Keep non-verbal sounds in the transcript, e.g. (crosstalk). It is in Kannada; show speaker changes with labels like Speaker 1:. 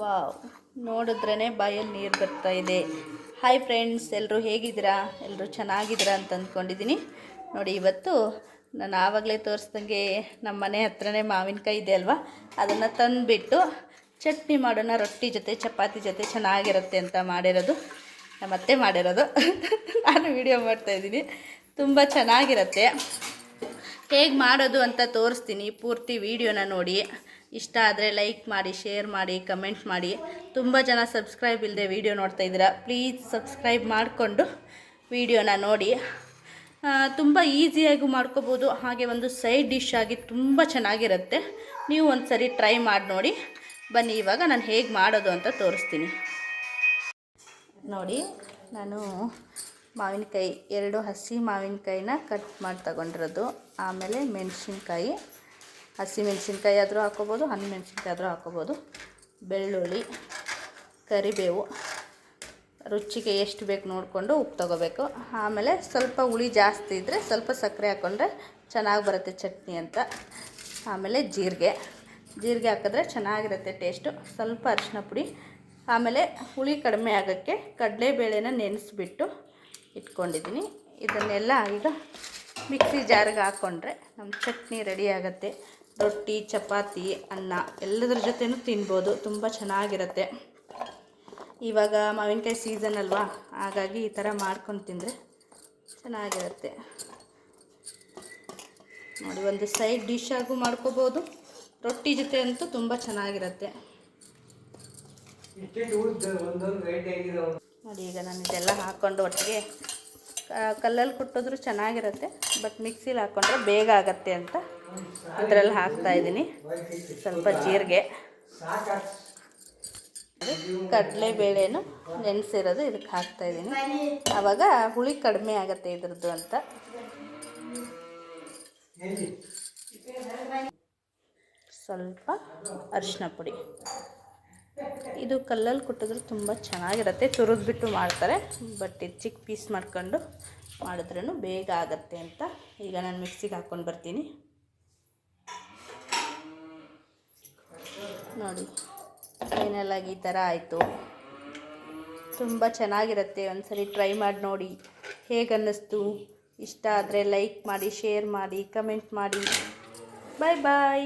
Speaker 1: ವಾವ್. ನೋಡಿದ್ರೇ ಬಾಯಲ್ಲಿ ನೀರು ಬರ್ತಾ ಇದೆ. ಹಾಯ್ ಫ್ರೆಂಡ್ಸ್ ಎಲ್ಲರೂ ಹೇಗಿದ್ದೀರಾ? ಎಲ್ಲರೂ ಚೆನ್ನಾಗಿದ್ದೀರಾ ಅಂತ ಅಂದ್ಕೊಂಡಿದ್ದೀನಿ. ನೋಡಿ, ಇವತ್ತು ನಾನು ಆವಾಗಲೇ ತೋರಿಸ್ದಂಗೆ ನಮ್ಮ ಮನೆ ಹತ್ರನೇ ಮಾವಿನಕಾಯಿ ಇದೆ ಅಲ್ವಾ? ಅದನ್ನು ತಂದುಬಿಟ್ಟು ಚಟ್ನಿ ಮಾಡೋಣ, ರೊಟ್ಟಿ ಜೊತೆ, ಚಪಾತಿ ಜೊತೆ ಚೆನ್ನಾಗಿರುತ್ತೆ ಅಂತ ಮಾಡಿರೋದು. ನಮ್ಮ ಅತ್ತೆ ಮಾಡಿರೋದು. (laughs) ನಾನು ವಿಡಿಯೋ ಮಾಡ್ತಾಯಿದ್ದೀನಿ ತುಂಬ ಚೆನ್ನಾಗಿರುತ್ತೆ. ಹೇಗೆ ಮಾಡೋದು ಅಂತ ತೋರಿಸ್ತೀನಿ. ಪೂರ್ತಿ ವಿಡಿಯೋನ ನೋಡಿ. ಇಷ್ಟ ಆದರೆ ಲೈಕ್ ಮಾಡಿ ಶೇರ್ ಮಾಡಿ ಕಮೆಂಟ್ ಮಾಡಿ. ತುಂಬ ಜನ ಸಬ್ಸ್ಕ್ರೈಬ್ ಇಲ್ಲದೆ ವಿಡಿಯೋ ನೋಡ್ತಾ ಇದ್ದೀರಾ. ಪ್ಲೀಸ್ ಸಬ್ಸ್ಕ್ರೈಬ್ ಮಾಡಿಕೊಂಡು ವಿಡಿಯೋನ ನೋಡಿ. ತುಂಬ ಈಸಿಯಾಗೂ ಮಾಡ್ಕೋಬೋದು. ಹಾಗೆ ಒಂದು ಸೈಡ್ ಡಿಶ್ ಆಗಿ ತುಂಬ ಚೆನ್ನಾಗಿರುತ್ತೆ. ನೀವು ಒಂದು ಸರಿ ಟ್ರೈ ಮಾಡಿ ನೋಡಿ. ಬನ್ನಿ, ಇವಾಗ ನಾನು ಹೇಗೆ ಮಾಡೋದು ಅಂತ ತೋರಿಸ್ತೀನಿ. ನೋಡಿ, ನಾನು ಮಾವಿನಕಾಯಿ, ಎರಡು ಹಸಿ ಮಾವಿನಕಾಯಿನ ಕಟ್ ಮಾಡಿ ತಗೊಂಡಿರೋದು. ಆಮೇಲೆ ಮೆಣಸಿನ್ಕಾಯಿ. ಹಸಿ ಮೆಣಸಿನ್ಕಾಯಿ ಆದರೂ ಹಾಕೋಬೋದು ಹಣ್ಣು ಮೆಣಸಿನ್ಕಾಯಿ ಆದರೂ ಹಾಕೋಬೋದು ಬೆಳ್ಳುಳ್ಳಿ, ಕರಿಬೇವು, ರುಚಿಗೆ ಎಷ್ಟು ಬೇಕು ನೋಡಿಕೊಂಡು ಉಪ್ಪು ತಗೋಬೇಕು. ಆಮೇಲೆ ಸ್ವಲ್ಪ ಹುಳಿ ಜಾಸ್ತಿ ಇದ್ದರೆ ಸ್ವಲ್ಪ ಸಕ್ಕರೆ ಹಾಕ್ಕೊಂಡ್ರೆ ಚೆನ್ನಾಗಿ ಬರುತ್ತೆ ಚಟ್ನಿ ಅಂತ. ಆಮೇಲೆ ಜೀರಿಗೆ. ಜೀರಿಗೆ ಹಾಕಿದ್ರೆ ಚೆನ್ನಾಗಿರುತ್ತೆ ಟೇಸ್ಟು ಸ್ವಲ್ಪ ಅರಿಶಿನ ಪುಡಿ. ಆಮೇಲೆ ಹುಳಿ ಕಡಿಮೆ ಆಗೋಕ್ಕೆ ಕಡಲೆಬೇಳೆನ ನೆನೆಸ್ಬಿಟ್ಟು ಇಟ್ಕೊಂಡಿದ್ದೀನಿ. ಇದನ್ನೆಲ್ಲ ಈಗ ಮಿಕ್ಸಿ ಜಾರಿಗೆ ಹಾಕ್ಕೊಂಡ್ರೆ ನಮ್ಮ ಚಟ್ನಿ ರೆಡಿ ಆಗುತ್ತೆ. ರೊಟ್ಟಿ ಚಪಾತಿ ಅನ್ನ ಎಲ್ಲದ್ರ ಜೊತೆನೂ ತಿನ್ಬೋದು. ತುಂಬ ಚೆನ್ನಾಗಿರುತ್ತೆ. ಇವಾಗ ಮಾವಿನಕಾಯಿ ಸೀಸನ್ ಅಲ್ವಾ? ಹಾಗಾಗಿ ಈ ಥರ ಮಾಡ್ಕೊಂಡು ತಿಂದರೆ ಚೆನ್ನಾಗಿರುತ್ತೆ. ನೋಡಿ ಒಂದು ಸೈಡ್ ಡಿಶ್ ಆಗು ಮಾಡ್ಕೋಬೋದು. ರೊಟ್ಟಿ ಜೊತೆ ಅಂತೂ ತುಂಬ ಚೆನ್ನಾಗಿರುತ್ತೆ. ನೋಡಿ ಈಗ ನಾನು ಇದೆಲ್ಲ ಹಾಕ್ಕೊಂಡು ಒಟ್ಟಿಗೆ ಕಲ್ಲಲ್ಲಿ ಕುಟ್ಟಿದ್ರು ಚೆನ್ನಾಗಿರುತ್ತೆ ಬಟ್ ಮಿಕ್ಸಿಲಿ ಹಾಕ್ಕೊಂಡ್ರೆ ಬೇಗ ಆಗತ್ತೆ ಅಂತ ಅದರಲ್ಲಿ ಹಾಕ್ತಾ ಇದ್ದೀನಿ. ಸ್ವಲ್ಪ ಜೀರಿಗೆ. ಕಡಲೆಬೇಳೆನು ನೆನೆಸಿರೋದು ಇದಕ್ಕೆ ಹಾಕ್ತಾ ಇದ್ದೀನಿ. ಆವಾಗ ಹುಳಿ ಕಡಿಮೆ ಆಗುತ್ತೆ ಇದ್ರದ್ದು ಅಂತ. ಸ್ವಲ್ಪ ಅರಿಶಿನ ಪುಡಿ. ಇದು ಕಲ್ಲಲ್ಲಿ ಕೊಟ್ಟಿದ್ರೆ ತುಂಬ ಚೆನ್ನಾಗಿರುತ್ತೆ. ತುರಿದ್ಬಿಟ್ಟು ಮಾಡ್ತಾರೆ. ಬಟ್ ಇದು ಚಿಕ್ಕ ಪೀಸ್ ಮಾಡ್ಕೊಂಡು ಮಾಡಿದ್ರೂ ಬೇಗ ಆಗತ್ತೆ ಅಂತ ಈಗ ನಾನು ಮಿಕ್ಸಿಗೆ ಹಾಕ್ಕೊಂಡು ಬರ್ತೀನಿ. ನೋಡಿ ಫೈನಲ್ ಆಗಿ ಈ ಥರ ಆಯಿತು. ತುಂಬ ಚೆನ್ನಾಗಿರುತ್ತೆ. ಒಂದ್ಸರಿ ಟ್ರೈ ಮಾಡಿ ನೋಡಿ ಹೇಗೆ ಅನ್ನಿಸ್ತು ಇಷ್ಟ ಆದರೆ ಲೈಕ್ ಮಾಡಿ ಶೇರ್ ಮಾಡಿ ಕಮೆಂಟ್ ಮಾಡಿ. ಬಾಯ್ ಬಾಯ್